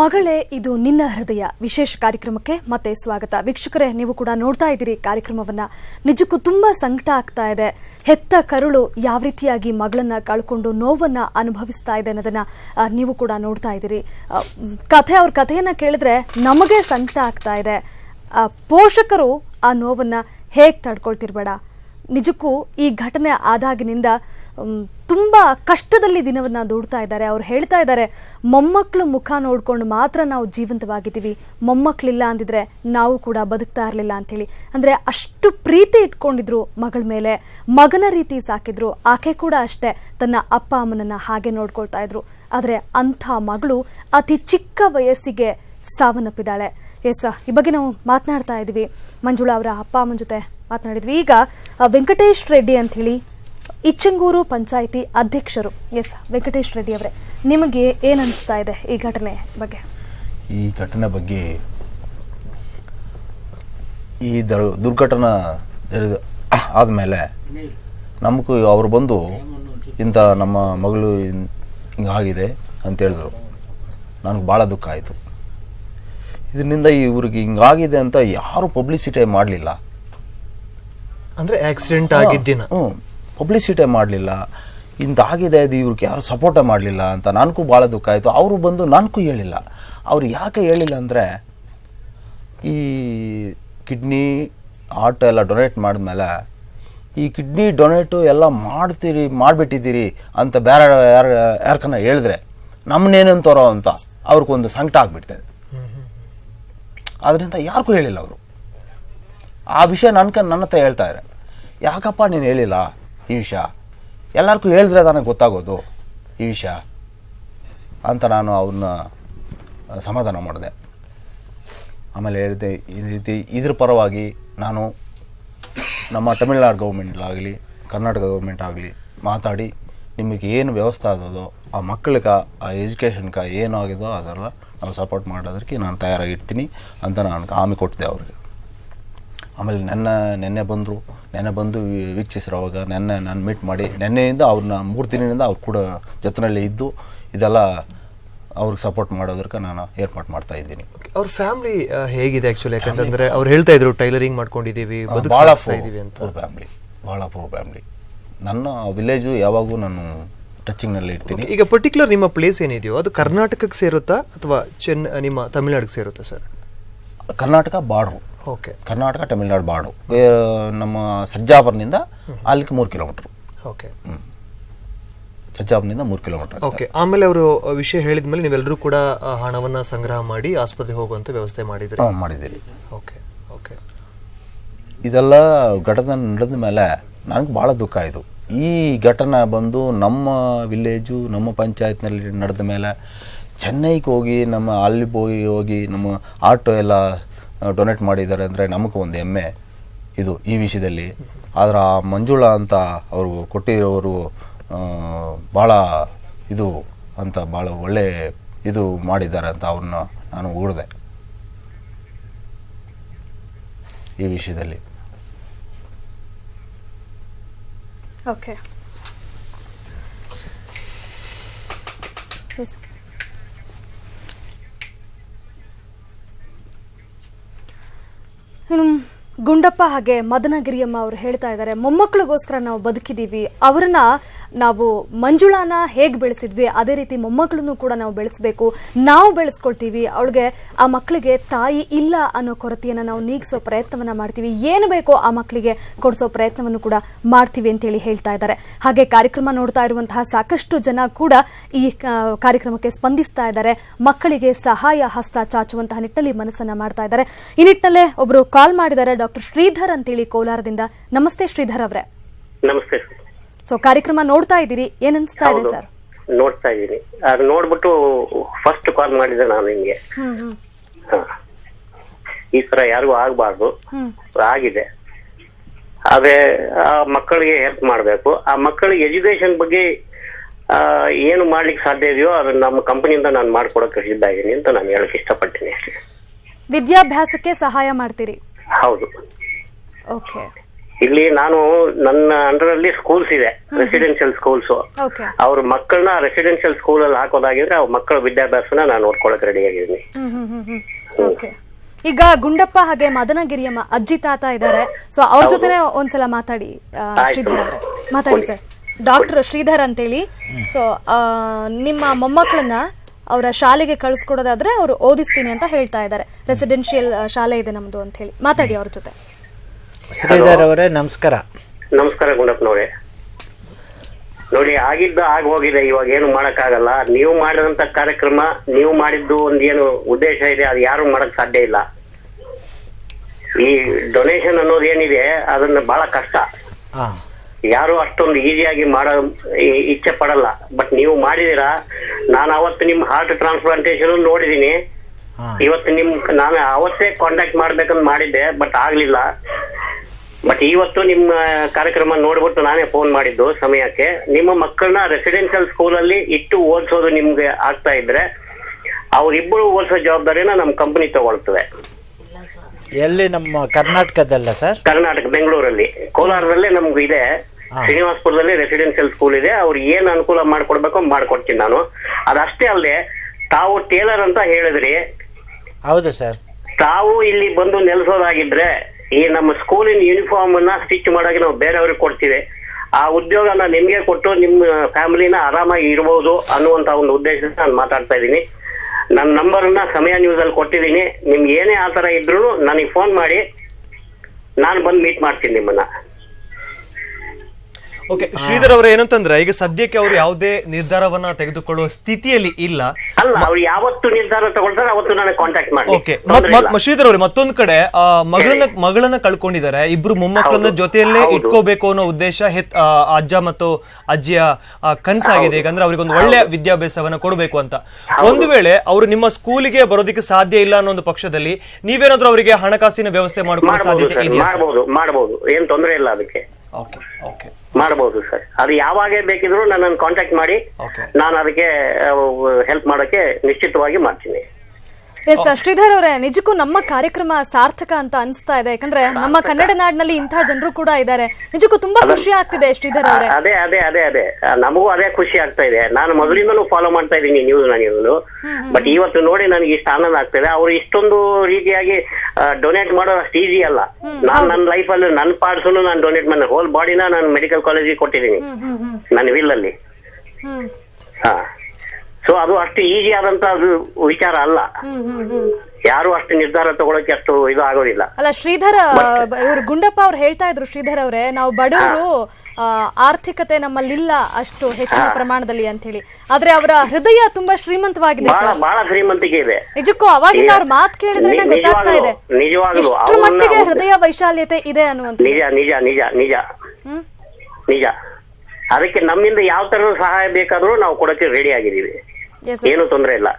ಮಗಳೇ, ಇದು ನಿನ್ನ ಹೃದಯ. ವಿಶೇಷ ಕಾರ್ಯಕ್ರಮಕ್ಕೆ ಮತ್ತೆ ಸ್ವಾಗತ. ವೀಕ್ಷಕರೇ, ನೀವು ಕೂಡ ನೋಡ್ತಾ ಇದ್ದೀರಿ ಕಾರ್ಯಕ್ರಮವನ್ನ. ನಿಜಕ್ಕೂ ತುಂಬಾ ಸಂಕಟ ಆಗ್ತಾ ಇದೆ. ಹೆತ್ತ ಕರುಳು ಯಾವ ರೀತಿಯಾಗಿ ಮಗಳನ್ನ ಕಳ್ಕೊಂಡು ನೋವನ್ನ ಅನುಭವಿಸ್ತಾ ಇದೆ ಅನ್ನೋದನ್ನ ನೀವು ಕೂಡ ನೋಡ್ತಾ ಇದ್ದೀರಿ. ಕಥೆ, ಅವ್ರ ಕಥೆಯನ್ನ ಕೇಳಿದ್ರೆ ನಮಗೆ ಸಂಕಟ ಆಗ್ತಾ ಇದೆ. ಪೋಷಕರು ಆ ನೋವನ್ನ ಹೇಗ್ ತಡ್ಕೊಳ್ತಿರ್ಬೇಡ? ನಿಜಕ್ಕೂ ಈ ಘಟನೆ ಆದಾಗಿನಿಂದ ತುಂಬ ಕಷ್ಟದಲ್ಲಿ ದಿನವನ್ನ ದೂಡ್ತಾ ಇದ್ದಾರೆ. ಅವ್ರು ಹೇಳ್ತಾ ಇದ್ದಾರೆ ಮೊಮ್ಮಕ್ಕಳು ಮುಖ ನೋಡ್ಕೊಂಡು ಮಾತ್ರ ನಾವು ಜೀವಂತವಾಗಿದ್ದೀವಿ. ಮೊಮ್ಮಕ್ಕಳಿಲ್ಲ ಅಂದಿದ್ರೆ ನಾವು ಕೂಡ ಬದುಕ್ತಾ ಇರಲಿಲ್ಲ ಅಂತೇಳಿ ಅಂದ್ರೆ ಅಷ್ಟು ಪ್ರೀತಿ ಇಟ್ಕೊಂಡಿದ್ರು ಮಗಳ ಮೇಲೆ. ಮಗನ ರೀತಿ ಸಾಕಿದ್ರು. ಆಕೆ ಕೂಡ ಅಷ್ಟೇ ತನ್ನ ಅಪ್ಪ ಅಮ್ಮನನ್ನ ಹಾಗೆ ನೋಡ್ಕೊಳ್ತಾ ಇದ್ರು. ಆದ್ರೆ ಅಂಥ ಮಗಳು ಅತಿ ಚಿಕ್ಕ ವಯಸ್ಸಿಗೆ ಸಾವನ್ನಪ್ಪಿದ್ದಾಳೆ. ಎಸ್, ಈ ಬಗ್ಗೆ ನಾವು ಮಾತನಾಡ್ತಾ ಇದ್ವಿ. ಮಂಜುಳಾ ಅವರ ಅಪ್ಪ ಅಮ್ಮನ ಜೊತೆ ಮಾತನಾಡಿದ್ವಿ. ಈಗ ವೆಂಕಟೇಶ್ ರೆಡ್ಡಿ ಅಂತ ಹೇಳಿ ಇಚ್ಚಂಗೂರು ಪಂಚಾಯಿತಿ ಅಧ್ಯಕ್ಷರು. ಎಸ್, ವೆಂಕಟೇಶ್ ರೆಡ್ಡಿ ಅವರೇ, ನಿಮಗೆ ಏನು ಅನಿಸ್ತಾ ಇದೆ ಈ ಘಟನೆ ಬಗ್ಗೆ? ಈ ಘಟನೆ ಬಗ್ಗೆ ಈ ದುರ್ಘಟನಾ ಆದಮೇಲೆ ನಮಗೂ ಅವರು ಬಂದು ಇಂಥ ನಮ್ಮ ಮಗಳು ಹಿಂಗಾಗಿದೆ ಅಂತ ಹೇಳಿದ್ರು. ನನಗೆ ಭಾಳ ದುಃಖ ಆಯಿತು. ಇದರಿಂದ ಇವ್ರಿಗೆ ಹಿಂಗಾಗಿದೆ ಅಂತ ಯಾರು ಪಬ್ಲಿಸಿಟಿ ಮಾಡಲಿಲ್ಲ. ಅಂದರೆ ಆಕ್ಸಿಡೆಂಟ್ ಆಗಿದ್ದಿನ? ಹ್ಞೂ ಪಬ್ಲಿಸಿಟಿ ಮಾಡಲಿಲ್ಲ. ಇಂದಾಗಿದೆ ಇದು ಇವ್ರಿಗೆ ಯಾರು ಸಪೋರ್ಟೇ ಮಾಡಲಿಲ್ಲ ಅಂತ ನನಗೂ ಭಾಳ ದುಃಖ ಆಯಿತು. ಅವರು ಬಂದು ನನಗೂ ಹೇಳಿಲ್ಲ. ಅವ್ರು ಯಾಕೆ ಹೇಳಿಲ್ಲ ಅಂದರೆ ಈ ಕಿಡ್ನಿ ಹಾರ್ಟ್ ಎಲ್ಲ ಡೊನೇಟ್ ಮಾಡಿದ್ಮೇಲೆ ಈ ಕಿಡ್ನಿ ಡೊನೇಟು ಎಲ್ಲ ಮಾಡ್ತೀರಿ ಮಾಡಿಬಿಟ್ಟಿದ್ದೀರಿ ಅಂತ ಬೇರೆ ಯಾರು ಯಾರ್ಕನ್ನ ಹೇಳಿದ್ರೆ ನಮ್ಮನ್ನೇನಂತಾರೋ ಅಂತ ಅವ್ರಿಗೊಂದು ಸಂಕಟ ಆಗ್ಬಿಡ್ತದೆ. ಅದರಿಂದ ಯಾರಿಗೂ ಹೇಳಿಲ್ಲ ಅವರು. ಆ ವಿಷಯ ನನ್ನ ನನ್ನ ಹತ್ರ ಹೇಳ್ತಾರೆ ಯಾಕಪ್ಪ ನೀನು ಹೇಳಿಲ್ಲ ಈ ವಿಷಯ ಎಲ್ಲರಿಗೂ ಹೇಳಿದ್ರೆ ನನಗೆ ಗೊತ್ತಾಗೋದು ಈ ವಿಷಯ ಅಂತ ನಾನು ಅವ್ರನ್ನ ಸಮಾಧಾನ ಮಾಡಿದೆ. ಆಮೇಲೆ ಹೇಳಿದೆ, ಈ ರೀತಿ ಇದ್ರ ಪರವಾಗಿ ನಾನು ನಮ್ಮ ತಮಿಳ್ನಾಡು ಗೌರ್ಮೆಂಟ್ ಆಗಲಿ, ಕರ್ನಾಟಕ ಗೌರ್ಮೆಂಟ್ ಆಗಲಿ ಮಾತಾಡಿ ನಿಮಗೆ ಏನು ವ್ಯವಸ್ಥೆ ಆದದೋ, ಆ ಮಕ್ಕಳಿಗೆ ಆ ಎಜುಕೇಷನ್ಗೆ ಏನು ಆಗಿದೋ ಅದೆಲ್ಲ ನಾವು ಸಪೋರ್ಟ್ ಮಾಡೋದಕ್ಕೆ ನಾನು ತಯಾರಾಗಿರ್ತೀನಿ ಅಂತ ನಾನು ಆಮಿ ಕೊಟ್ಟಿದ್ದೆ ಅವ್ರಿಗೆ. ಆಮೇಲೆ ನೆನ್ನೆ ನೆನ್ನೆ ಬಂದರು. ನೆನ್ನೆ ಬಂದು ವೀಕ್ಷಿಸ್ರು ಅವಾಗ. ನೆನ್ನೆ ನಾನು ಮೀಟ್ ಮಾಡಿ ನೆನ್ನೆಯಿಂದ ಅವ್ರನ್ನ ಮೂರು ದಿನದಿಂದ ಅವ್ರು ಕೂಡ ಜೊತೆಯಲ್ಲಿ ಇದ್ದು ಇದೆಲ್ಲ ಅವ್ರಿಗೆ ಸಪೋರ್ಟ್ ಮಾಡೋದಕ್ಕೆ ನಾನು ಏರ್ಪಾಟ್ ಮಾಡ್ತಾ ಇದ್ದೀನಿ. ಅವ್ರ ಫ್ಯಾಮಿಲಿ ಹೇಗಿದೆ ಆ್ಯಕ್ಚುಲಿ ಯಾಕಂತಂದರೆ ಅವ್ರು ಹೇಳ್ತಾ ಇದ್ರು ಟೈಲರಿಂಗ್ ಮಾಡ್ಕೊಂಡಿದ್ದೀವಿ ಬದುಕು ಭಾಳ ಫ್ಯಾಮ್ಲಿ ಭಾಳ ಪೂರ್ ಫ್ಯಾಮ್ಲಿ ನನ್ನ ವಿಲೇಜು ಯಾವಾಗೂ ನಾನು ಟಚಿಂಗ್ನಲ್ಲಿ ಇರ್ತೀನಿ. ಈಗ ಪರ್ಟಿಕ್ಯುಲರ್ ನಿಮ್ಮ ಪ್ಲೇಸ್ ಏನಿದೆಯೋ ಅದು ಕರ್ನಾಟಕಕ್ಕೆ ಸೇರುತ್ತಾ ಅಥವಾ ಚೆನ್ನ ನಿಮ್ಮ ತಮಿಳ್ನಾಡಿಗೆ ಸೇರುತ್ತಾ sir? Karnataka border. Okay. Karnataka Tamil Nadu border ಏ, ನಮ್ಮ ಸಜ್ಜಾಪುರನಿಂದ ಅಲ್ಲಿಗೆ ಮೂರು ಕಿಲೋಮೀಟ್ರು. ಓಕೆ. ಸಜ್ಜಾಪುರನಿಂದ ಮೂರು ಕಿಲೋಮೀಟರ್ ಓಕೆ. ಆಮೇಲೆ ಅವರು ವಿಷಯ ಹೇಳಿದ ಮೇಲೆ ನೀವೆಲ್ಲರೂ ಕೂಡ ಹಣವನ್ನು ಸಂಗ್ರಹ ಮಾಡಿ ಆಸ್ಪತ್ರೆಗೆ ಹೋಗುವಂಥ ವ್ಯವಸ್ಥೆ ಮಾಡಿದ್ರಿ. ಮಾಡಿದ್ದೀರಿ. Okay okay. ಇದೆಲ್ಲ ಘಟನೆ ನಡೆದ ಮೇಲೆ ನನಗೆ ಭಾಳ ದುಃಖ ಆಯಿತು ಈ ಘಟನೆ ಬಂದು ನಮ್ಮ ವಿಲೇಜು ನಮ್ಮ ಪಂಚಾಯತ್ನಲ್ಲಿ ನಡೆದ ಮೇಲೆ ಚೆನ್ನೈಗೆ ಹೋಗಿ, ನಮ್ಮ ಅಲ್ಲಿ ಹೋಗಿ ಹೋಗಿ ನಮ್ಮ ಆಟೋ ಎಲ್ಲ ಡೊನೇಟ್ ಮಾಡಿದ್ದಾರೆ ಅಂದರೆ ನಮಗೆ ಒಂದು ಹೆಮ್ಮೆ ಇದು ಈ ವಿಷಯದಲ್ಲಿ. ಆದರೆ ಆ ಮಂಜುಳಾ ಅಂತ ಅವರು ಕೊಟ್ಟಿರೋರು ಭಾಳ ಇದು ಅಂತ ಭಾಳ ಒಳ್ಳೆ ಇದು ಮಾಡಿದ್ದಾರೆ ಅಂತ ಅವ್ರನ್ನ ನಾನು ಓಡಿದೆ ಈ ವಿಷಯದಲ್ಲಿ. ಓಕೆ ಇನ್ನು ಗುಂಡಪ್ಪ ಹಾಗೆ ಮದನಗಿರಿಯಮ್ಮ ಅವರು ಹೇಳ್ತಾ ಇದ್ದಾರೆ ಮೊಮ್ಮಕ್ಕಳಿಗೋಸ್ಕರ ನಾವು ಬದುಕಿದ್ದೀವಿ. ಅವರನ್ನ ನಾವು ಮಂಜುಳಾನ ಹೇಗೆ ಬೆಳೆಸಿದ್ವಿ, ಅದೇ ರೀತಿ ಮೊಮ್ಮಕ್ಕಳನ್ನು ಕೂಡ ನಾವು ಬೆಳೆಸಬೇಕು, ನಾವು ಬೆಳೆಸ್ಕೊಳ್ತೀವಿ, ಅವಳಿಗೆ ಆ ಮಕ್ಕಳಿಗೆ ತಾಯಿ ಇಲ್ಲ ಅನ್ನೋ ಕೊರತೆಯನ್ನು ನಾವು ನೀಗಿಸೋ ಪ್ರಯತ್ನವನ್ನ ಮಾಡ್ತೀವಿ, ಏನು ಬೇಕೋ ಆ ಮಕ್ಕಳಿಗೆ ಕೊಡಿಸೋ ಪ್ರಯತ್ನವನ್ನು ಕೂಡ ಮಾಡ್ತೀವಿ ಅಂತೇಳಿ ಹೇಳ್ತಾ ಇದ್ದಾರೆ. ಹಾಗೆ ಕಾರ್ಯಕ್ರಮ ನೋಡ್ತಾ ಇರುವಂತಹ ಸಾಕಷ್ಟು ಜನ ಕೂಡ ಈ ಕಾರ್ಯಕ್ರಮಕ್ಕೆ ಸ್ಪಂದಿಸ್ತಾ ಇದ್ದಾರೆ, ಮಕ್ಕಳಿಗೆ ಸಹಾಯ ಹಸ್ತ ಚಾಚುವಂತಹ ನಿಟ್ಟಿನಲ್ಲಿ ಮನಸ್ಸನ್ನ ಮಾಡ್ತಾ ಇದ್ದಾರೆ. ಈ ನಿಟ್ಟಿನಲ್ಲೇ ಒಬ್ರು ಕಾಲ್ ಮಾಡಿದ್ದಾರೆ ಡಾಕ್ಟರ್ ಶ್ರೀಧರ್ ಅಂತೇಳಿ ಕೋಲಾರದಿಂದ. ನಮಸ್ತೆ ಶ್ರೀಧರ್ ಅವರೇ. ನಮಸ್ತೆ. ಸೊ ಕಾರ್ಯಕ್ರಮ ನೋಡ್ತಾ ಇದ್ದೀರಿ? ಏನ್ ಅನ್ಸ್ತಾ ಇದೆ ಸರ್? ನೋಡ್ತಾ ಇದ್ದೀನಿ. ಅದು ನೋಡ್ಬಿಟ್ಟು ಫಸ್ಟ್ ಕಾಲ್ ಮಾಡಿದೆ ನಾನು ನಿಮ್ಗೆ. ಈ ತರ ಯಾರಿಗೂ ಆಗ್ಬಾರ್ದು. ಆಗಿದೆ. ಆದ್ರೆ ಆ ಮಕ್ಕಳಿಗೆ ಹೆಲ್ಪ್ ಮಾಡಬೇಕು. ಆ ಮಕ್ಕಳಿಗೆ ಎಜುಕೇಶನ್ ಬಗ್ಗೆ ಏನು ಮಾಡ್ಲಿಕ್ಕೆ ಸಾಧ್ಯ ಇದೆಯೋ ಅದನ್ನ ನಮ್ಮ ಕಂಪನಿಯಿಂದ ನಾನು ಮಾಡ್ಕೊಡಕ್ಕೆ ಸಿದ್ಧ ಇದ್ದೀನಿ ಅಂತ ನಾನು ಹೇಳಕ್ ಇಷ್ಟಪಡ್ತೀನಿ. ವಿದ್ಯಾಭ್ಯಾಸಕ್ಕೆ ಸಹಾಯ ಮಾಡ್ತೀರಿ? ಹೌದು. ಓಕೆ ಇಲ್ಲಿ ನಾನು ನನ್ನ ಅಂಡರಲ್ಲಿ ಸ್ಕೂಲ್ಸ್ ಇದೆ ರೆಸಿಡೆನ್ಷಿಯಲ್ ಸ್ಕೂಲ್ಸ್ ಓಕೆ ಅವ್ರ ಮಕ್ಕಳನ್ನ ರೆಸಿಡೆನ್ಷಿಯಲ್ ಸ್ಕೂಲ್ ಅಲ್ಲಿ ಹಾಕೋದಾಗಿದ್ರೆ ಅವ್ರ ಮಕ್ಕಳ ವಿದ್ಯಾಭ್ಯಾಸನ ನಾನು ನೋಡ್ಕೊಳಕ್ ರೆಡಿ ಆಗಿದ್ದೀನಿ. ಈಗ ಗುಂಡಪ್ಪ ಹಾಗೆ ಮದನಗಿರಿಯಮ್ಮ ಅಜ್ಜಿ ತಾತ ಇದ್ದಾರೆ. ಸೊ ಅವ್ರ ಜೊತೆನೆ ಒಂದ್ಸಲ ಮಾತಾಡಿ ಆ, ಶ್ರೀಧರ್ ಅವರೇ. ಮಾತಾಡಿ ಸರ್. ಡಾಕ್ಟರ್ ಶ್ರೀಧರ್ ಅಂತೇಳಿ. ಸೊ ನಿಮ್ಮ ಮೊಮ್ಮಕ್ಕಳನ್ನ ಅವರ ಶಾಲೆಗೆ ಕಳಿಸ್ಕೊಡೋದಾದ್ರೆ ಅವರು ಓದಿಸ್ತೀನಿ ಅಂತ ಹೇಳ್ತಾ ಇದ್ದಾರೆ. ರೆಸಿಡೆನ್ಷಿಯಲ್ ಶಾಲೆ ಇದೆ ನಮ್ದು ಅಂತ ಹೇಳಿ. ಮಾತಾಡಿ ಅವ್ರ ಜೊತೆ. ಶ್ರೀಧರ್ ಅವರೇ ನಮಸ್ಕಾರ. ನಮಸ್ಕಾರ ಗುಂಡಪ್ಪನವ್ರೆ ನೋಡಿ ಆಗಿದ್ದು ಆಗ ಹೋಗಿದೆ ಇವಾಗ ಏನು ಮಾಡಕ್ಕಾಗಲ್ಲ. ನೀವು ಮಾಡಿದಂತ ಕಾರ್ಯಕ್ರಮ ನೀವು ಮಾಡಿದ್ದು ಒಂದ್ ಏನು ಉದ್ದೇಶ ಇದೆ ಅದು ಯಾರು ಮಾಡಕ್ ಸಾಧ್ಯ ಇಲ್ಲ. ಈ ಡೊನೇಷನ್ ಅನ್ನೋದು ಏನಿದೆ ಅದನ್ನ ಬಹಳ ಕಷ್ಟ. ಯಾರು ಅಷ್ಟೊಂದು ಈಸಿಯಾಗಿ ಮಾಡೋ ಇಚ್ಛೆ ಪಡಲ್ಲ. ಬಟ್ ನೀವು ಮಾಡಿದಿರಾ ನಾನು ಅವತ್ತು ನಿಮ್ ಹಾರ್ಟ್ ಟ್ರಾನ್ಸ್ಪ್ಲಾಂಟೇಶನ್ ನೋಡಿದೀನಿ ಇವತ್ತು ನಿಮ್ ನಾನು ಅವತ್ತೇ ಕಾಂಟ್ಯಾಕ್ಟ್ ಮಾಡ್ಬೇಕಂತ ಮಾಡಿದ್ದೆ ಬಟ್ ಆಗ್ಲಿಲ್ಲ. ಬಟ್ ಇವತ್ತು ನಿಮ್ಮ ಕಾರ್ಯಕ್ರಮ ನೋಡ್ಬಿಟ್ಟು ನಾನೇ ಫೋನ್ ಮಾಡಿದ್ದು ಸಮಯಕ್ಕೆ. ನಿಮ್ಮ ಮಕ್ಕಳನ್ನ ರೆಸಿಡೆನ್ಷಿಯಲ್ ಸ್ಕೂಲಲ್ಲಿ ಇಟ್ಟು ಓದಿಸೋದು ನಿಮ್ಗೆ ಆಗ್ತಾ ಇದ್ರೆ ಅವರಿಬ್ಬರು ಓದಿಸೋ ಜವಾಬ್ದಾರಿನ ನಮ್ಮ ಕಂಪನಿ ತಗೊಳ್ತದೆ. ಎಲ್ಲಿ ನಮ್ಮ ಕರ್ನಾಟಕದಲ್ಲ ಸರ್? ಕರ್ನಾಟಕ ಬೆಂಗಳೂರಲ್ಲಿ. ಕೋಲಾರದಲ್ಲೇ ನಮ್ಗೆ ಇದೆ. ಶ್ರೀನಿವಾಸಪುರದಲ್ಲಿ ರೆಸಿಡೆನ್ಷಿಯಲ್ ಸ್ಕೂಲ್ ಇದೆ. ಅವ್ರು ಏನ್ ಅನುಕೂಲ ಮಾಡ್ಕೊಡ್ಬೇಕು ಮಾಡ್ಕೊಡ್ತೀನಿ ನಾನು. ಅದಷ್ಟೇ ಅಲ್ಲದೆ ತಾವು ಟೇಲರ್ ಅಂತ ಹೇಳಿದ್ರಿ. ಹೌದು ಸರ್. ತಾವು ಇಲ್ಲಿ ಬಂದು ನೆಲೆಸೋದಾಗಿದ್ರೆ ಈ ನಮ್ಮ ಸ್ಕೂಲಿನ ಯೂನಿಫಾರ್ಮ್ ಅನ್ನ ಸ್ಟಿಚ್ ಮಾಡೋಕೆ ನಾವು ಬೇರೆಯವ್ರಿಗೆ ಕೊಡ್ತೀವಿ. ಆ ಉದ್ಯೋಗನ ನಿಮ್ಗೆ ಕೊಟ್ಟು ನಿಮ್ಮ ಫ್ಯಾಮಿಲಿನ ಆರಾಮಾಗಿ ಇರ್ಬೋದು ಅನ್ನುವಂತ ಒಂದು ಉದ್ದೇಶದಿಂದ ನಾನು ಮಾತಾಡ್ತಾ ಇದ್ದೀನಿ. ನನ್ನ ನಂಬರ್ನ ಸಮಯ ನ್ಯೂಸ್ ಅಲ್ಲಿ ಕೊಟ್ಟಿದ್ದೀನಿ. ನಿಮ್ಗೆ ಏನೇ ಆ ತರ ಇದ್ರು ನನಗೆ ಫೋನ್ ಮಾಡಿ, ನಾನು ಬಂದು ಮೀಟ್ ಮಾಡ್ತೀನಿ ನಿಮ್ಮನ್ನ. ಓಕೆ ಶ್ರೀಧರ್ ಅವರು ಏನಂತಂದ್ರೆ ಈಗ ಸದ್ಯಕ್ಕೆ ಅವರು ಯಾವುದೇ ನಿರ್ಧಾರವನ್ನ ತೆಗೆದುಕೊಳ್ಳುವ ಸ್ಥಿತಿಯಲ್ಲಿ ಇಲ್ಲ. ಅಲ್ಲ ಅವ್ರು ಯಾವತ್ತು ನಿರ್ಧಾರ ತಗೊಳ್ತಾರೆ ಅವತ್ತು ನನಗೆ ಕಾಂಟ್ಯಾಕ್ಟ್ ಮಾಡಿ ಓಕೆ ಶ್ರೀಧರ್ ಅವ್ರಿ ಮತ್ತೊಂದು ಕಡೆ ಮಗಳನ್ನ ಮಗಳನ್ನ ಕಳ್ಕೊಂಡಿದ್ದಾರೆ ಇಬ್ರು ಮೊಮ್ಮಕ್ಕಳನ್ನ ಜೊತೆಯಲ್ಲೇ ಇಟ್ಕೋಬೇಕು ಅನ್ನೋ ಉದ್ದೇಶ ಹೆತ್ ಅಜ್ಜ ಮತ್ತು ಅಜ್ಜಿಯ ಕನಸಾಗಿದೆ. ಯಾಕಂದ್ರೆ ಅವ್ರಿಗೊಂದು ಒಳ್ಳೆ ವಿದ್ಯಾಭ್ಯಾಸವನ್ನ ಕೊಡಬೇಕು ಅಂತ. ಒಂದು ವೇಳೆ ಅವರು ನಿಮ್ಮ ಸ್ಕೂಲಿಗೆ ಬರೋದಕ್ಕೆ ಸಾಧ್ಯ ಇಲ್ಲ ಅನ್ನೋ ಒಂದು ಪಕ್ಷದಲ್ಲಿ ನೀವೇನಾದ್ರೂ ಅವರಿಗೆ ಹಣಕಾಸಿನ ವ್ಯವಸ್ಥೆ ಮಾಡ್ಕೊಳ್ಳೋ ಸಾಧ್ಯತೆ ಇದೆಯಾ? ಮಾಡಬಹುದು ಮಾಡಬಹುದು ಏನ್ ತೊಂದರೆ ಇಲ್ಲ ಅದಕ್ಕೆ. ಓಕೆ ಓಕೆ ಮಾಡ್ಬೋದು ಸರ್. ಅದು ಯಾವಾಗ ಬೇಕಿದ್ರು ನನ್ನನ್ನು ಕಾಂಟ್ಯಾಕ್ಟ್ ಮಾಡಿ ನಾನು ಅದಕ್ಕೆ ಹೆಲ್ಪ್ ಮಾಡೋಕೆ ನಿಶ್ಚಿತವಾಗಿ ಮಾಡ್ತೀನಿ. ಎಸ್ ಶ್ರೀಧರ್ ಅವರೇ ನಿಜಕ್ಕೂ ನಮ್ಮ ಕಾರ್ಯಕ್ರಮ ಸಾರ್ಥಕ ಅಂತ ಅನಿಸ್ತಾ ಇದೆ. ಯಾಕಂದ್ರೆ ನಮ್ಮ ಕನ್ನಡ ನಾಡಿನಲ್ಲಿ ಇಂತಹ ಜನರು ಕೂಡ ಇದ್ದಾರೆ. ನಿಜಕ್ಕೂ ತುಂಬಾ ಖುಷಿ ಆಗ್ತಿದೆ ಶ್ರೀಧರ್ ಅವರೇ. ಅದೇ ಅದೇ ಅದೇ ಅದೇ. ನಮಗೂ ಅದೇ ಖುಷಿ ಆಗ್ತಾ ಇದೆ. ನಾನು ಮೊದಲಿಂದಲೂ ಫಾಲೋ ಮಾಡ್ತಾ ಇದ್ದೀನಿ ನ್ಯೂಸ್ ನಾನು ಬಟ್ ಇವತ್ತು ನೋಡಿ ನನಗೆ ಇಷ್ಟು ಆನಂದ ಆಗ್ತಿದೆ. ಅವ್ರು ಇಷ್ಟೊಂದು ರೀತಿಯಾಗಿ ಡೊನೇಟ್ ಮಾಡೋದು ಅಷ್ಟು ಈಸಿ ಅಲ್ಲ. ನಾನು ನನ್ನ ಲೈಫಲ್ಲಿ ನನ್ನ ಪಾರ್ಟ್ಸ್ ನಾನು ಡೊನೇಟ್ ಮಾಡಿ ಹೋಲ್ ಬಾಡಿನ ನಾನು ಮೆಡಿಕಲ್ ಕಾಲೇಜಿಗೆ ಕೊಟ್ಟಿದ್ದೀನಿ. ನನ್ನ ವಿಲ್ ಅಲ್ಲಿ. ಹ್ಮ್. ಹಾ. ಸೊ ಅದು ಅಷ್ಟು ಈಜಿ ಆದಂತ ಅದು ವಿಚಾರ ಅಲ್ಲ. ಯಾರು ಅಷ್ಟು ನಿರ್ಧಾರ ತಗೊಳಕ್ಕೆ ಅಷ್ಟು ಇದು ಆಗೋದಿಲ್ಲ. ಅಲ್ಲ ಶ್ರೀಧರ ಇವರು ಗುಂಡಪ್ಪ ಅವ್ರು ಹೇಳ್ತಾ ಇದ್ರು ಶ್ರೀಧರ್ ಅವರೇ ನಾವು ಬಡವರು ಆರ್ಥಿಕತೆ ನಮ್ಮಲ್ಲಿಲ್ಲ ಅಷ್ಟು ಹೆಚ್ಚಿನ ಪ್ರಮಾಣದಲ್ಲಿ ಅಂತ ಹೇಳಿ ಆದ್ರೆ ಅವರ ಹೃದಯ ತುಂಬಾ ಶ್ರೀಮಂತವಾಗಿದೆ ಬಹಳ ಶ್ರೀಮಂತಿಕೆ ಇದೆ. ನಿಜಕ್ಕೂ ಅವಾಗಿಂದ ಅವ್ರ ಮಾತು ಕೇಳಿದ್ರೆ ಗೊತ್ತಾಗ್ತಾ ಇದೆ. ನಿಜವಾಗ್ಲೂ- ಮಟ್ಟಿಗೆ ಹೃದಯ ವೈಶಾಲ್ಯತೆ ಇದೆ ಅನ್ನುವಂತ ನಿಜ ನಿಜ ನಿಜ ನಿಜ. ಹ್ಮ್. ನಿಜ. ಅದಕ್ಕೆ ನಮ್ಮಿಂದ ಯಾವ ತರದ ಸಹಾಯ ಬೇಕಾದ್ರೂ ನಾವು ಕೊಡಕ್ಕೆ ರೆಡಿ ಆಗಿದ್ದೀವಿ. ಏನು ತೊಂದರೆ ಇಲ್ಲ.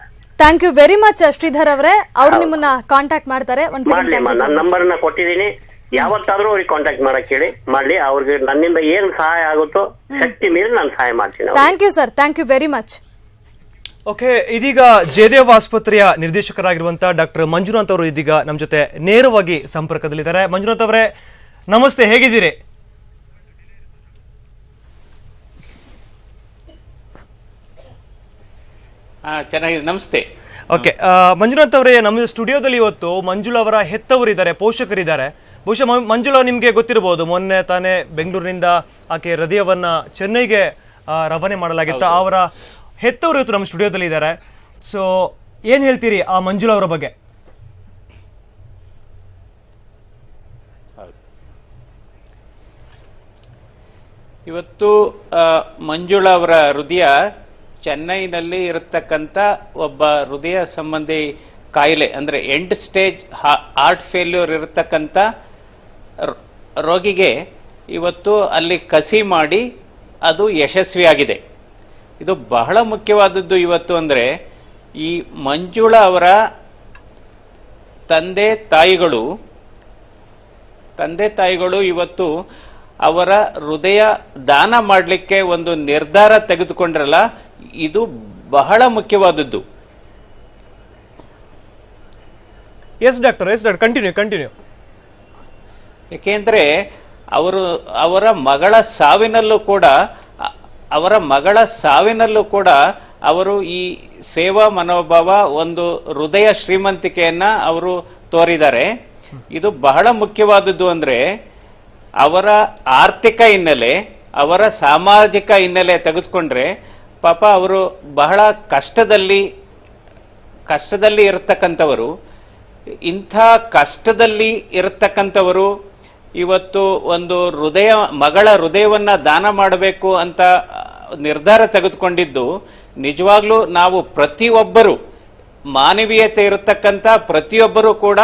Thank you very much Shridhar ಅವರೇ. ಅವ್ರು ನಿಮ್ಮನ್ನ ಕಾಂಟ್ಯಾಕ್ಟ್ ಮಾಡ್ತಾರೆ. ಒಂದ್ ಮಾಡ್ಲಿ ನನ್ನ ನಂಬರ್ನ ಕೊಟ್ಟಿದ್ದೀನಿ. ಯಾವತ್ತಾದ್ರೂ ಅವ್ರಿಗೆ ಕಾಂಟ್ಯಾಕ್ಟ್ ಮಾಡಕ್ ಹೇಳಿ. ಮಾಡ್ಲಿ ಅವ್ರಿಗೆ ನನ್ನಿಂದ ಏನ್ ಸಹಾಯ ಆಗುತ್ತೋ ಶಕ್ತಿ ಮೇಲೆ ನಾನು ಸಹಾಯ ಮಾಡ್ತೀನಿ ಅವ್ರಿಗೆ. Thank you sir thank you very much okay ಇದೀಗ ಜಯದೇವ್ ಆಸ್ಪತ್ರೆಯ ನಿರ್ದೇಶಕರಾಗಿರುವಂತಹ ಡಾಕ್ಟರ್ ಮಂಜುನಾಥ್ ಅವರು ಇದೀಗ ನಮ್ಮ ಜೊತೆ ನೇರವಾಗಿ ಸಂಪರ್ಕದಲ್ಲಿದ್ದಾರೆ. ಮಂಜುನಾಥ್ ಅವರೇ ನಮಸ್ತೆ ಹೇಗಿದ್ದೀರಿ? ಚೆನ್ನಾಗಿದೆ. ನಮಸ್ತೆ. ಓಕೆ ಮಂಜುನಾಥ್ ಅವರೇ ನಮ್ಮ ಸ್ಟುಡಿಯೋದಲ್ಲಿ ಇವತ್ತು ಮಂಜುಳ ಅವರ ಹೆತ್ತವರಿದ್ದಾರೆ ಪೋಷಕರಿದ್ದಾರೆ. ಬಹುಶಃ ಮಂಜುಳ ನಿಮಗೆ ಗೊತ್ತಿರಬಹುದು ಮೊನ್ನೆ ತಾನೇ ಬೆಂಗಳೂರಿನಿಂದ ಆಕೆ ಹೃದಯವನ್ನ ಚೆನ್ನೈಗೆ ರವಾನೆ ಮಾಡಲಾಗಿತ್ತು. ಅವರ ಹೆತ್ತವರು ಇವತ್ತು ನಮ್ಮ ಸ್ಟುಡಿಯೋದಲ್ಲಿ ಇದ್ದಾರೆ. ಸೊ ಏನ್ ಹೇಳ್ತೀರಿ ಆ ಮಂಜುಳ ಅವರ ಬಗ್ಗೆ? ಇವತ್ತು ಮಂಜುಳಾ ಅವರ ಹೃದಯ ಚೆನ್ನೈನಲ್ಲಿ ಇರತಕ್ಕಂಥ ಒಬ್ಬ ಹೃದಯ ಸಂಬಂಧಿ ಕಾಯಿಲೆ, ಅಂದರೆ ಎಂಡ್ ಸ್ಟೇಜ್ ಹಾರ್ಟ್ ಫೇಲ್ಯೂರ್ ಇರತಕ್ಕಂಥ ರೋಗಿಗೆ ಇವತ್ತು ಅಲ್ಲಿ ಕಸಿ ಮಾಡಿ ಅದು ಯಶಸ್ವಿಯಾಗಿದೆ. ಇದು ಬಹಳ ಮುಖ್ಯವಾದದ್ದು ಇವತ್ತು ಅಂದರೆ ಈ ಮಂಜುಳಾ ಅವರ ತಂದೆ ತಾಯಿಗಳು ತಂದೆ ತಾಯಿಗಳು ಇವತ್ತು ಅವರ ಹೃದಯ ದಾನ ಮಾಡಲಿಕ್ಕೆ ಒಂದು ನಿರ್ಧಾರ ತೆಗೆದುಕೊಂಡ್ರಲ್ಲ ಇದು ಬಹಳ ಮುಖ್ಯವಾದದ್ದು. Yes doctor yes doctor continue continue ಏಕೆಂದರೆ ಅವರು ಅವರ ಮಗಳ ಸಾವಿನಲ್ಲೂ ಕೂಡ ಅವರ ಮಗಳ ಸಾವಿನಲ್ಲೂ ಕೂಡ ಅವರು ಈ ಸೇವಾ ಮನೋಭಾವ ಒಂದು ಹೃದಯ ಶ್ರೀಮಂತಿಕೆಯನ್ನ ಅವರು ತೋರಿದ್ದಾರೆ. ಇದು ಬಹಳ ಮುಖ್ಯವಾದದ್ದು ಅಂದ್ರೆ ಅವರ ಆರ್ಥಿಕ ಹಿನ್ನೆಲೆ ಅವರ ಸಾಮಾಜಿಕ ಹಿನ್ನೆಲೆ ತೆಗೆದುಕೊಂಡ್ರೆ ಪಾಪ ಅವರು ಬಹಳ ಕಷ್ಟದಲ್ಲಿ ಕಷ್ಟದಲ್ಲಿ ಇರತಕ್ಕಂಥವರು. ಇಂಥ ಕಷ್ಟದಲ್ಲಿ ಇರತಕ್ಕಂಥವರು ಇವತ್ತು ಒಂದು ಹೃದಯ, ಮಗಳ ಹೃದಯವನ್ನು ದಾನ ಮಾಡಬೇಕು ಅಂತ ನಿರ್ಧಾರ ತೆಗೆದುಕೊಂಡಿದ್ದು, ನಿಜವಾಗ್ಲೂ ನಾವು ಪ್ರತಿಯೊಬ್ಬರು, ಮಾನವೀಯತೆ ಇರತಕ್ಕಂಥ ಪ್ರತಿಯೊಬ್ಬರೂ ಕೂಡ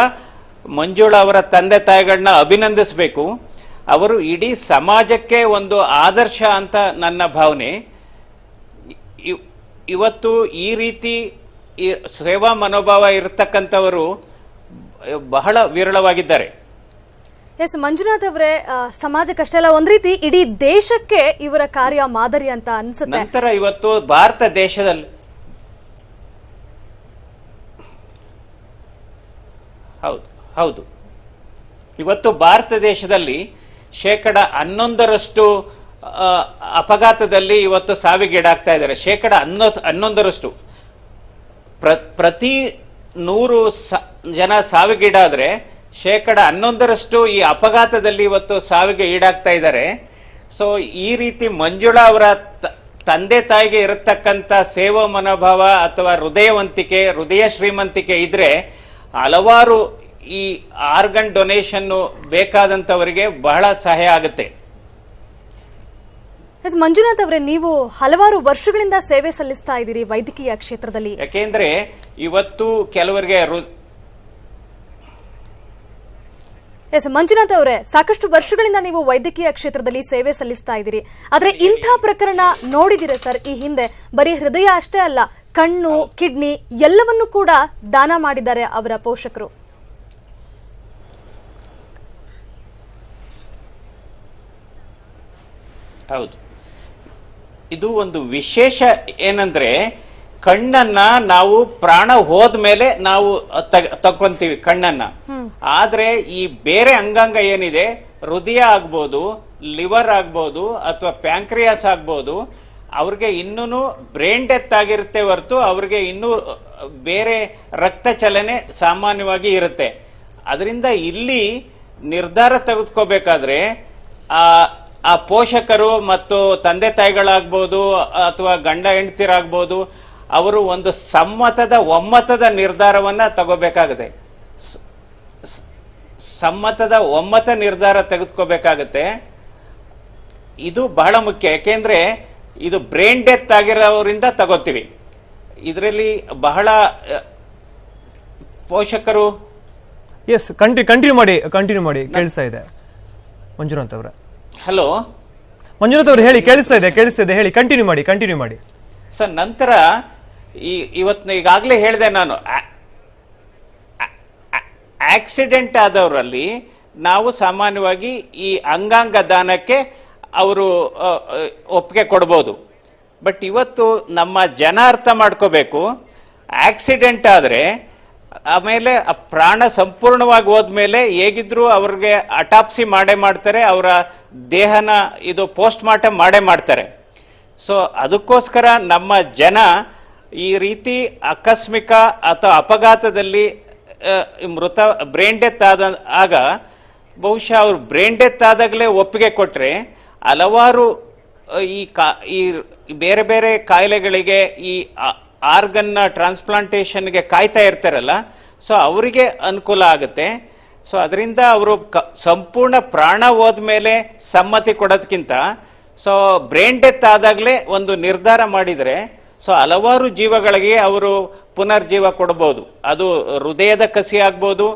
ಮಂಜುಳ ಅವರ ತಂದೆ ತಾಯಿಗಳನ್ನ ಅಭಿನಂದಿಸಬೇಕು. ಅವರು ಇಡೀ ಸಮಾಜಕ್ಕೆ ಒಂದು ಆದರ್ಶ ಅಂತ ನನ್ನ ಭಾವನೆ. ಇವತ್ತು ಈ ರೀತಿ ಈ ಸೇವಾ ಮನೋಭಾವ ಇರತಕ್ಕಂಥವರು ಬಹಳ ವಿರಳವಾಗಿದ್ದಾರೆ. ಎಸ್ ಮಂಜುನಾಥ್ ಅವರೇ ಆ, ಸಮಾಜಕ್ಕಷ್ಟೇ ಅಲ್ಲ ಒಂದ್ ರೀತಿ ಇಡೀ ದೇಶಕ್ಕೆ ಇವರ ಕಾರ್ಯ ಮಾದರಿ ಅಂತ ಅನ್ಸುತ್ತೆ. ನಂತರ ಇವತ್ತು ಭಾರತ ದೇಶದಲ್ಲಿ ಹೌದು ಹೌದು. ಇವತ್ತು ಭಾರತ ದೇಶದಲ್ಲಿ ಶೇಕಡ ಹನ್ನೊಂದರಷ್ಟು ಅಪಘಾತದಲ್ಲಿ ಇವತ್ತು ಸಾವಿಗೀಡಾಗ್ತಾ ಇದ್ದಾರೆ. ಶೇಕಡ ಹನ್ನೊ ಹನ್ನೊಂದರಷ್ಟು. ಪ್ರ- ಪ್ರತಿ ನೂರು ಜನ ಸಾವಿಗೀಡಾದ್ರೆ ಶೇಕಡ ಹನ್ನೊಂದರಷ್ಟು ಈ ಅಪಘಾತದಲ್ಲಿ ಇವತ್ತು ಸಾವಿಗೆ ಈಡಾಗ್ತಾ ಇದ್ದಾರೆ. ಸೊ, ಈ ರೀತಿ ಮಂಜುಳಾ ಅವರ ತಂದೆ ತಾಯಿಗೆ ಇರತಕ್ಕಂಥ ಸೇವಾ ಮನೋಭಾವ ಅಥವಾ ಹೃದಯವಂತಿಕೆ, ಹೃದಯ ಶ್ರೀಮಂತಿಕೆ ಇದ್ರೆ ಹಲವಾರು ಈ ಆರ್ಗನ್ ಡೊನೇಷನ್ನು ಬೇಕಾದಂಥವರಿಗೆ ಬಹಳ ಸಹಾಯ ಆಗುತ್ತೆ. ಮಂಜುನಾಥ್ ಅವರೇ ನೀವು ಹಲವಾರು ವರ್ಷಗಳಿಂದ ಸೇವೆ ಸಲ್ಲಿಸ್ತಾ ಇದ್ದೀರಿ ವೈದ್ಯಕೀಯ ಕ್ಷೇತ್ರದಲ್ಲಿ. ಯಾಕೆಂದ್ರೆ ಇವತ್ತು ಕೆಲವರಿಗೆ ಎಸ್ ಮಂಜುನಾಥ್ ಅವರೇ ಸಾಕಷ್ಟು ವರ್ಷಗಳಿಂದ ನೀವು ವೈದ್ಯಕೀಯ ಕ್ಷೇತ್ರದಲ್ಲಿ ಸೇವೆ ಸಲ್ಲಿಸ್ತಾ ಇದ್ದೀರಿ. ಆದ್ರೆ ಇಂಥ ಪ್ರಕರಣ ನೋಡಿದಿರ ಸರ್ ಈ ಹಿಂದೆ? ಬರೀ ಹೃದಯ ಅಷ್ಟೇ ಅಲ್ಲ ಕಣ್ಣು ಕಿಡ್ನಿ ಎಲ್ಲವನ್ನೂ ಕೂಡ ದಾನ ಮಾಡಿದ್ದಾರೆ ಅವರ ಪೋಷಕರು. ಹೌದು. ಇದು ಒಂದು ವಿಶೇಷ ಏನಂದ್ರೆ ಕಣ್ಣನ್ನ ನಾವು ಪ್ರಾಣ ಹೋದ್ಮೇಲೆ ನಾವು ತಕ್ಕೊಂತೀವಿ ಕಣ್ಣನ್ನ. ಆದ್ರೆ ಈ ಬೇರೆ ಅಂಗಾಂಗ ಏನಿದೆ ಹೃದಯ ಆಗ್ಬೋದು ಲಿವರ್ ಆಗ್ಬೋದು ಅಥವಾ ಪ್ಯಾಂಕ್ರಿಯಾಸ್ ಆಗ್ಬೋದು ಅವ್ರಿಗೆ ಇನ್ನೂ ಬ್ರೈನ್ ಡೆತ್ ಆಗಿರುತ್ತೆ ಹೊರತು ಅವ್ರಿಗೆ ಇನ್ನೂ ಬೇರೆ ರಕ್ತ ಚಲನೆ ಸಾಮಾನ್ಯವಾಗಿ ಇರುತ್ತೆ. ಅದರಿಂದ ಇಲ್ಲಿ ನಿರ್ಧಾರ ತೆಗೆದುಕೋಬೇಕಾದ್ರೆ ಆ ಆ ಪೋಷಕರು ಮತ್ತು ತಂದೆ ತಾಯಿಗಳಾಗ್ಬೋದು ಅಥವಾ ಗಂಡ ಹೆಂಡತಿರಾಗ್ಬೋದು, ಅವರು ಒಂದು ಸಮ್ಮತದ ಒಮ್ಮತದ ನಿರ್ಧಾರವನ್ನ ಸ- ಸಮ್ಮತದ ಒಮ್ಮತ ನಿರ್ಧಾರ ತೆಗೆದುಕೋಬೇಕಾಗತ್ತೆ. ಇದು ಬಹಳ ಮುಖ್ಯ. ಯಾಕೆಂದ್ರೆ ಇದು ಬ್ರೈನ್ ಡೆತ್ ಆಗಿರೋರಿಂದ ತಗೋತೀವಿ. ಇದರಲ್ಲಿ ಬಹಳ, ಪೋಷಕರು? ಎಸ್ ಕಂಟಿ ಕಂಟಿನ್ಯೂ ಮಾಡಿ ಕಂಟಿನ್ಯೂ ಮಾಡಿ, ಕೇಳಿಸ್ತಾ ಇದೆ. ಮಂಜುನಾಥ್ ಅವರ. ಹಲೋ? ಮಂಜುನಾಥ್ ಅವರು ಹೇಳಿ ಕೇಳಿಸ್ತಾ ಇದೆ ಕೇಳಿಸ್ತಾ ಇದೆ ಹೇಳಿ ಕಂಟಿನ್ಯೂ ಮಾಡಿ ಕಂಟಿನ್ಯೂ ಮಾಡಿ. ಸರ್ ನಂತರ ಈ ಇವತ್ತು ಈಗಾಗಲೇ ಹೇಳಿದೆ ನಾನು ಆಕ್ಸಿಡೆಂಟ್ ಆದವರಲ್ಲಿ ನಾವು ಸಾಮಾನ್ಯವಾಗಿ ಈ ಅಂಗಾಂಗ ದಾನಕ್ಕೆ ಅವರು ಒಪ್ಪಿಗೆ ಕೊಡ್ಬೋದು. ಬಟ್ ಇವತ್ತು ನಮ್ಮ ಜನ ಅರ್ಥ ಮಾಡ್ಕೋಬೇಕು ಆಕ್ಸಿಡೆಂಟ್ ಆದ್ರೆ ಆಮೇಲೆ ಪ್ರಾಣ ಸಂಪೂರ್ಣವಾಗಿ ಹೋದ್ಮೇಲೆ ಹೇಗಿದ್ರು ಅವ್ರಿಗೆ ಅಟಾಪ್ಸಿ ಮಾಡೇ ಮಾಡ್ತಾರೆ, ಅವರ ದೇಹನ ಇದು ಪೋಸ್ಟ್ ಮಾರ್ಟಮ್ ಮಾಡೇ ಮಾಡ್ತಾರೆ. ಸೊ ಅದಕ್ಕೋಸ್ಕರ ನಮ್ಮ ಜನ ಈ ರೀತಿ ಆಕಸ್ಮಿಕ ಅಥವಾ ಅಪಘಾತದಲ್ಲಿ ಮೃತ ಬ್ರೈನ್ ಡೆತ್ ಆದ ಆಗ ಬಹುಶಃ ಅವ್ರು ಬ್ರೈನ್ ಡೆತ್ ಆದಾಗಲೇ ಒಪ್ಪಿಗೆ ಕೊಟ್ಟರೆ ಹಲವಾರು ಈ ಕಾ, ಈ ಬೇರೆ ಬೇರೆ ಕಾಯಿಲೆಗಳಿಗೆ ಈ ಆರ್ಗನ್ನ ಟ್ರಾನ್ಸ್ಪ್ಲಾಂಟೇಷನ್ಗೆ ಕಾಯ್ತಾ ಇರ್ತಾರಲ್ಲ, ಸೊ ಅವರಿಗೆ ಅನುಕೂಲ ಆಗುತ್ತೆ. ಸೊ ಅದರಿಂದ ಅವರು ಸಂಪೂರ್ಣ ಪ್ರಾಣ ಹೋದ್ಮೇಲೆ ಸಮ್ಮತಿ ಕೊಡೋದಕ್ಕಿಂತ ಸೊ ಬ್ರೈನ್ ಡೆತ್ ಆದಾಗಲೇ ಒಂದು ನಿರ್ಧಾರ ಮಾಡಿದರೆ, ಸೊ ಹಲವಾರು ಜೀವಗಳಿಗೆ ಅವರು ಪುನರ್ಜೀವ ಕೊಡ್ಬೋದು. ಅದು ಹೃದಯದ ಕಸಿ ಆಗ್ಬೋದು,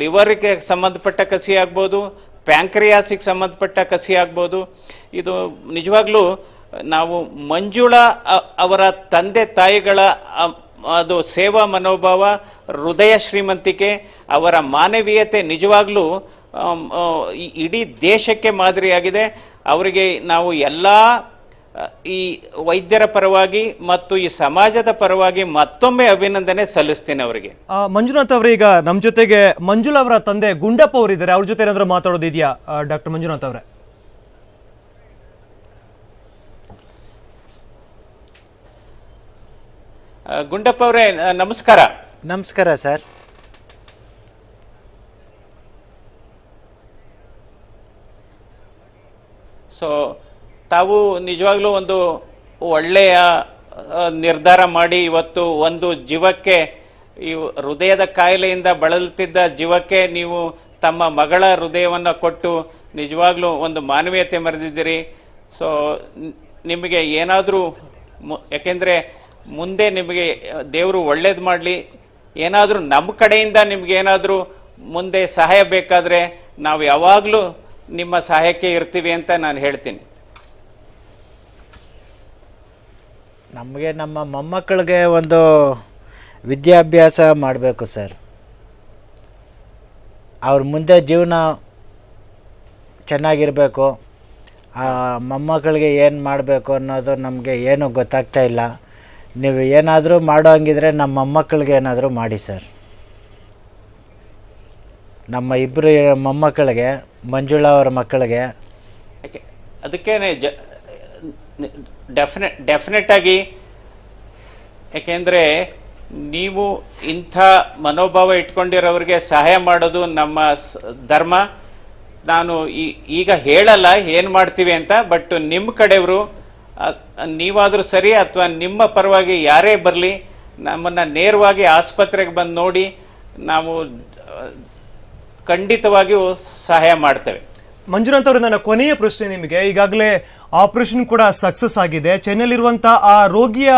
ಲಿವರ್ಗೆ ಸಂಬಂಧಪಟ್ಟ ಕಸಿ ಆಗ್ಬೋದು, ಪ್ಯಾಂಕ್ರಿಯಾಸಿಗೆ ಸಂಬಂಧಪಟ್ಟ ಕಸಿ ಆಗ್ಬೋದು. ಇದು ನಿಜವಾಗ್ಲೂ ನಾವು ಮಂಜುಳಾ ಅವರ ತಂದೆ ತಾಯಿಗಳ ಅದು ಸೇವಾ ಮನೋಭಾವ, ಹೃದಯ ಶ್ರೀಮಂತಿಕೆ, ಅವರ ಮಾನವೀಯತೆ ನಿಜವಾಗ್ಲೂ ಇಡೀ ದೇಶಕ್ಕೆ ಮಾದರಿಯಾಗಿದೆ. ಅವರಿಗೆ ನಾವು ಎಲ್ಲ ಈ ವೈದ್ಯರ ಪರವಾಗಿ ಮತ್ತು ಈ ಸಮಾಜದ ಪರವಾಗಿ ಮತ್ತೊಮ್ಮೆ ಅಭಿನಂದನೆ ಸಲ್ಲಿಸ್ತೇನೆ ಅವರಿಗೆ. ಮಂಜುನಾಥ್ ಅವರೇ, ಈಗ ನಮ್ಮ ಜೊತೆಗೆ ಮಂಜುಳ ಅವರ ತಂದೆ ಗುಂಡಪ್ಪ ಅವರಿದ್ದಾರೆ. ಅವ್ರ ಜೊತೆ ಏನಾದರೂ ಮಾತಾಡೋದಿದೆಯಾ ಡಾಕ್ಟರ್ ಮಂಜುನಾಥ್ ಅವರೇ? ಗುಂಡಪ್ಪ ಅವರೇ ನಮಸ್ಕಾರ. ನಮಸ್ಕಾರ ಸರ್. ಸೊ ತಾವು ನಿಜವಾಗ್ಲೂ ಒಂದು ಒಳ್ಳೆಯ ನಿರ್ಧಾರ ಮಾಡಿ ಇವತ್ತು ಒಂದು ಜೀವಕ್ಕೆ ಈ ಹೃದಯದ ಕಾಯಿಲೆಯಿಂದ ಬಳಲುತ್ತಿದ್ದ ಜೀವಕ್ಕೆ ನೀವು ತಮ್ಮ ಮಗಳ ಹೃದಯವನ್ನು ಕೊಟ್ಟು ನಿಜವಾಗ್ಲೂ ಒಂದು ಮಾನವೀಯತೆ ಮರೆದಿದ್ದೀರಿ ಸೊ ನಿಮಗೆ ಏನಾದರೂ ಯಾಕೆಂದ್ರೆ ಮುಂದೆ ನಿಮಗೆ ದೇವರು ಒಳ್ಳೇದು ಮಾಡಲಿ. ಏನಾದರೂ ನಮ್ಮ ಕಡೆಯಿಂದ ನಿಮ್ಗೆ ಏನಾದರೂ ಮುಂದೆ ಸಹಾಯ ಬೇಕಾದರೆ ನಾವು ಯಾವಾಗಲೂ ನಿಮ್ಮ ಸಹಾಯಕ್ಕೆ ಇರ್ತೀವಿ ಅಂತ ನಾನು ಹೇಳ್ತೀನಿ. ನಮಗೆ ನಮ್ಮ ಮೊಮ್ಮಕ್ಕಳಿಗೆ ಒಂದು ವಿದ್ಯಾಭ್ಯಾಸ ಮಾಡಬೇಕು ಸರ್. ಅವ್ರ ಮುಂದೆ ಜೀವನ ಚೆನ್ನಾಗಿರಬೇಕು. ಮೊಮ್ಮಕ್ಕಳಿಗೆ ಏನು ಮಾಡಬೇಕು ಅನ್ನೋದು ನಮಗೆ ಏನೂ ಗೊತ್ತಾಗ್ತಾ ಇಲ್ಲ. ನೀವು ಏನಾದರೂ ಮಾಡೋ ಹಂಗಿದ್ರೆ ನಮ್ಮ ಮೊಮ್ಮಕ್ಕಳಿಗೆ ಏನಾದರೂ ಮಾಡಿ ಸರ್. ನಮ್ಮ ಇಬ್ಬರು ಮೊಮ್ಮಕ್ಕಳಿಗೆ, ಮಂಜುಳಾ ಅವರ ಮಕ್ಕಳಿಗೆ. ಅದಕ್ಕೇನೆ ಜ ಡೆಫಿನೆಟ್ ಡೆಫಿನೆಟ್ ಆಗಿ ಯಾಕೆಂದ್ರೆ ನೀವು ಇಂಥ ಮನೋಭಾವ ಇಟ್ಕೊಂಡಿರೋರಿಗೆ ಸಹಾಯ ಮಾಡೋದು ನಮ್ಮ ಧರ್ಮ. ನಾನು ಈಗ ಹೇಳಲ್ಲ ಏನು ಮಾಡ್ತೀವಿ ಅಂತ ಬಟ್ ನಿಮ್ಮ ಕಡೆಯವರು ನೀವಾದ್ರೂ ಸರಿ ಅಥವಾ ನಿಮ್ಮ ಪರವಾಗಿ ಯಾರೇ ಬರಲಿ ನಮ್ಮನ್ನ ನೇರವಾಗಿ ಆಸ್ಪತ್ರೆಗೆ ಬಂದು ನೋಡಿ ನಾವು ಖಂಡಿತವಾಗಿಯೂ ಸಹಾಯ ಮಾಡ್ತೇವೆ. ಮಂಜುನಾಥ್ ಅವರು ನನ್ನ ಕೊನೆಯ ಪ್ರಶ್ನೆ ನಿಮಗೆ. ಈಗಾಗಲೇ ಆಪರೇಷನ್ ಕೂಡ ಸಕ್ಸಸ್ ಆಗಿದೆ. ಚೆನ್ನೈಲಿರುವಂತಹ ಆ ರೋಗಿಯ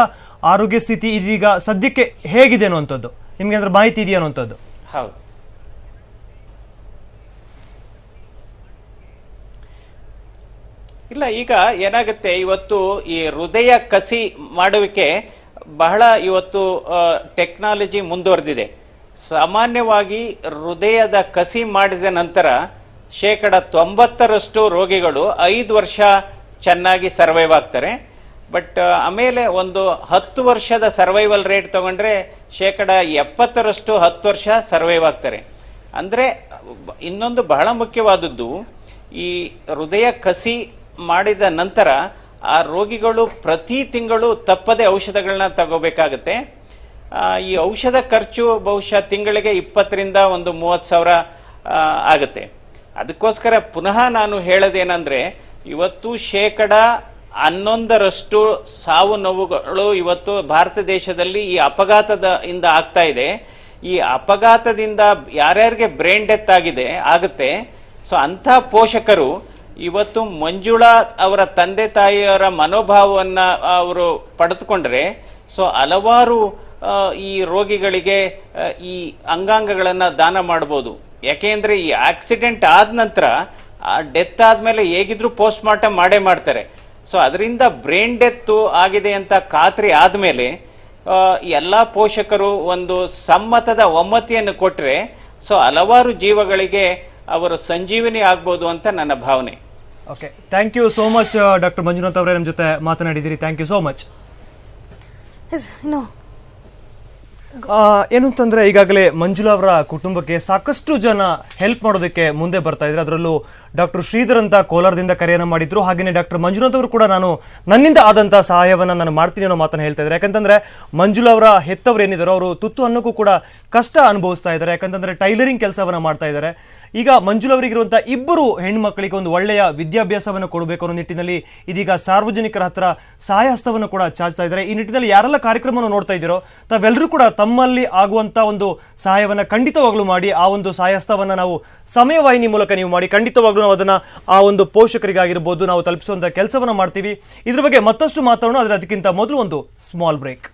ಆರೋಗ್ಯ ಸ್ಥಿತಿ ಇದೀಗ ಸದ್ಯಕ್ಕೆ ಹೇಗಿದೆ ಅನ್ನುವಂಥದ್ದು? ನಿಮಗೆ ಅಂದ್ರೆ ಮಾಹಿತಿ ಇದೆಯಾ ಅನ್ನುವಂಥದ್ದು? ಹೌದು. ಇಲ್ಲ, ಈಗ ಏನಾಗುತ್ತೆ, ಇವತ್ತು ಈ ಹೃದಯ ಕಸಿ ಮಾಡುವಿಕೆ ಬಹಳ ಇವತ್ತು ಟೆಕ್ನಾಲಜಿ ಮುಂದುವರೆದಿದೆ. ಸಾಮಾನ್ಯವಾಗಿ ಹೃದಯದ ಕಸಿ ಮಾಡಿದ ನಂತರ ಶೇಕಡ ತೊಂಬತ್ತರಷ್ಟು ರೋಗಿಗಳು ಐದು ವರ್ಷ ಚೆನ್ನಾಗಿ ಸರ್ವೈವ್ ಆಗ್ತಾರೆ. ಬಟ್ ಆಮೇಲೆ ಒಂದು ಹತ್ತು ವರ್ಷದ ಸರ್ವೈವಲ್ ರೇಟ್ ತಗೊಂಡ್ರೆ ಶೇಕಡ ಎಪ್ಪತ್ತರಷ್ಟು ಹತ್ತು ವರ್ಷ ಸರ್ವೈವ್ ಆಗ್ತಾರೆ. ಅಂದ್ರೆ, ಇನ್ನೊಂದು ಬಹಳ ಮುಖ್ಯವಾದದ್ದು, ಈ ಹೃದಯ ಕಸಿ ಮಾಡಿದ ನಂತರ ಆ ರೋಗಿಗಳು ಪ್ರತಿ ತಿಂಗಳು ತಪ್ಪದೆ ಔಷಧಗಳನ್ನ ತಗೋಬೇಕಾಗತ್ತೆ. ಈ ಔಷಧ ಖರ್ಚು ಬಹುಶಃ ತಿಂಗಳಿಗೆ ಇಪ್ಪತ್ತರಿಂದ ಒಂದು ಮೂವತ್ತು ಸಾವಿರ ಆಗುತ್ತೆ. ಅದಕ್ಕೋಸ್ಕರ ಪುನಃ ನಾನು ಹೇಳೋದೇನಂದ್ರೆ, ಇವತ್ತು ಶೇಕಡ ಹನ್ನೊಂದರಷ್ಟು ಸಾವು ನೋವುಗಳು ಇವತ್ತು ಭಾರತ ದೇಶದಲ್ಲಿ ಈ ಅಪಘಾತದ ಇಂದ ಆಗ್ತಾ ಇದೆ. ಈ ಅಪಘಾತದಿಂದ ಯಾರ್ಯಾರಿಗೆ ಬ್ರೈನ್ ಡೆತ್ ಆಗಿದೆ, ಆಗುತ್ತೆ. ಸೊ ಅಂಥ ಪೋಷಕರು ಇವತ್ತು ಮಂಜುಳಾ ಅವರ ತಂದೆ ತಾಯಿಯವರ ಮನೋಭಾವವನ್ನ ಅವರು ಪಡೆದುಕೊಂಡ್ರೆ ಸೊ ಹಲವಾರು ಈ ರೋಗಿಗಳಿಗೆ ಈ ಅಂಗಾಂಗಗಳನ್ನ ದಾನ ಮಾಡಬಹುದು ಯಾಕೆಂದ್ರೆ ಈ ಆಕ್ಸಿಡೆಂಟ್ ಆದ ನಂತರ ಡೆತ್ ಆದ್ಮೇಲೆ ಹೇಗಿದ್ರು ಪೋಸ್ಟ್ ಮಾರ್ಟಮ್ ಮಾಡೇ ಮಾಡ್ತಾರೆ. ಸೊ ಅದರಿಂದ ಬ್ರೈನ್ ಡೆತ್ ಆಗಿದೆ ಅಂತ ಖಾತ್ರಿ ಆದ್ಮೇಲೆ ಆ, ಎಲ್ಲಾ ಪೋಷಕರು ಒಂದು ಸಮ್ಮತದ ಒಮ್ಮತಿಯನ್ನು ಕೊಟ್ರೆ ಸೊ ಹಲವಾರು ಜೀವಗಳಿಗೆ ಅವರು ಸಂಜೀವಿನಿ ಆಗ್ಬೋದು ಅಂತ ನನ್ನ ಭಾವನೆ. Okay thank you so much doctor Manjunath ಅವರೇ ನಮ್ಮ ಜೊತೆ ಮಾತನಾಡಿದ್ದೀರಿ. ಥ್ಯಾಂಕ್ ಯು ಸೋ ಮಚ್ ಏನು ಅಂತಂದ್ರೆ ಈಗಾಗಲೇ ಮಂಜುಳಾ ಅವರ ಕುಟುಂಬಕ್ಕೆ ಸಾಕಷ್ಟು ಜನ ಹೆಲ್ಪ್ ಮಾಡೋದಕ್ಕೆ ಮುಂದೆ ಬರ್ತಾ ಇದ್ರೆ ಅದರಲ್ಲೂ ಡಾಕ್ಟರ್ ಶ್ರೀಧರ್ ಅಂತ ಕೋಲಾರದಿಂದ ಕರೆಯನ್ನು ಮಾಡಿದ್ರು. ಹಾಗೆಯೇ ಡಾಕ್ಟರ್ ಮಂಜುನಾಥ್ ಅವರು ಕೂಡ ನಾನು ನನ್ನಿಂದ ಆದಂತಹ ಸಹಾಯವನ್ನು ನಾನು ಮಾಡ್ತೀನಿ ಅನ್ನೋ ಮಾತನ್ನು ಹೇಳ್ತಾ ಇದ್ದಾರೆ. ಯಾಕಂತಂದ್ರೆ ಮಂಜುಳಾ ಅವರ ಹೆತ್ತವರು ಏನಿದ್ದಾರೆ ಅವರು ತುತ್ತು ಅನ್ನಕ್ಕೂ ಕೂಡ ಕಷ್ಟ ಅನುಭವಿಸ್ತಾ ಇದ್ದಾರೆ. ಯಾಕಂತಂದ್ರೆ ಟೈಲರಿಂಗ್ ಕೆಲಸವನ್ನ ಮಾಡ್ತಾ ಇದ್ದಾರೆ. ಈಗ ಮಂಜುಳವರಿಗಿರುವಂತಹ ಇಬ್ಬರು ಹೆಣ್ಮಕ್ಕಳಿಗೆ ಒಂದು ಒಳ್ಳೆಯ ವಿದ್ಯಾಭ್ಯಾಸವನ್ನು ಕೊಡಬೇಕು ಅನ್ನೋ ನಿಟ್ಟಿನಲ್ಲಿ ಇದೀಗ ಸಾರ್ವಜನಿಕರ ಹತ್ರ ಸಹಾಯಹಸ್ತವನ್ನು ಕೂಡ ಚಾಚ್ತಾ ಇದ್ದಾರೆ. ಈ ನಿಟ್ಟಿನಲ್ಲಿ ಯಾರೆಲ್ಲ ಕಾರ್ಯಕ್ರಮವನ್ನು ನೋಡ್ತಾ ಇದ್ದೀರೋ ತಾವೆಲ್ಲರೂ ಕೂಡ ತಮ್ಮಲ್ಲಿ ಆಗುವಂತ ಒಂದು ಸಹಾಯವನ್ನು ಖಂಡಿತವಾಗ್ಲೂ ಮಾಡಿ, ಆ ಒಂದು ಸಹಾಯಹಸ್ತವನ್ನು ನಾವು ಸಮಯವಾಹಿನಿ ಮೂಲಕ ನೀವು ಮಾಡಿ, ಖಂಡಿತವಾಗ್ಲೂ ನಾವು ಅದನ್ನ ಆ ಒಂದು ಪೋಷಕರಿಗಾಗಿರ್ಬೋದು ನಾವು ತಲುಪಿಸುವಂತ ಕೆಲಸವನ್ನು ಮಾಡ್ತೀವಿ. ಇದ್ರ ಬಗ್ಗೆ ಮತ್ತಷ್ಟು ಮಾತಾಡೋಣ ಅದಕ್ಕಿಂತ ಮೊದಲು ಒಂದು ಸ್ಮಾಲ್ ಬ್ರೇಕ್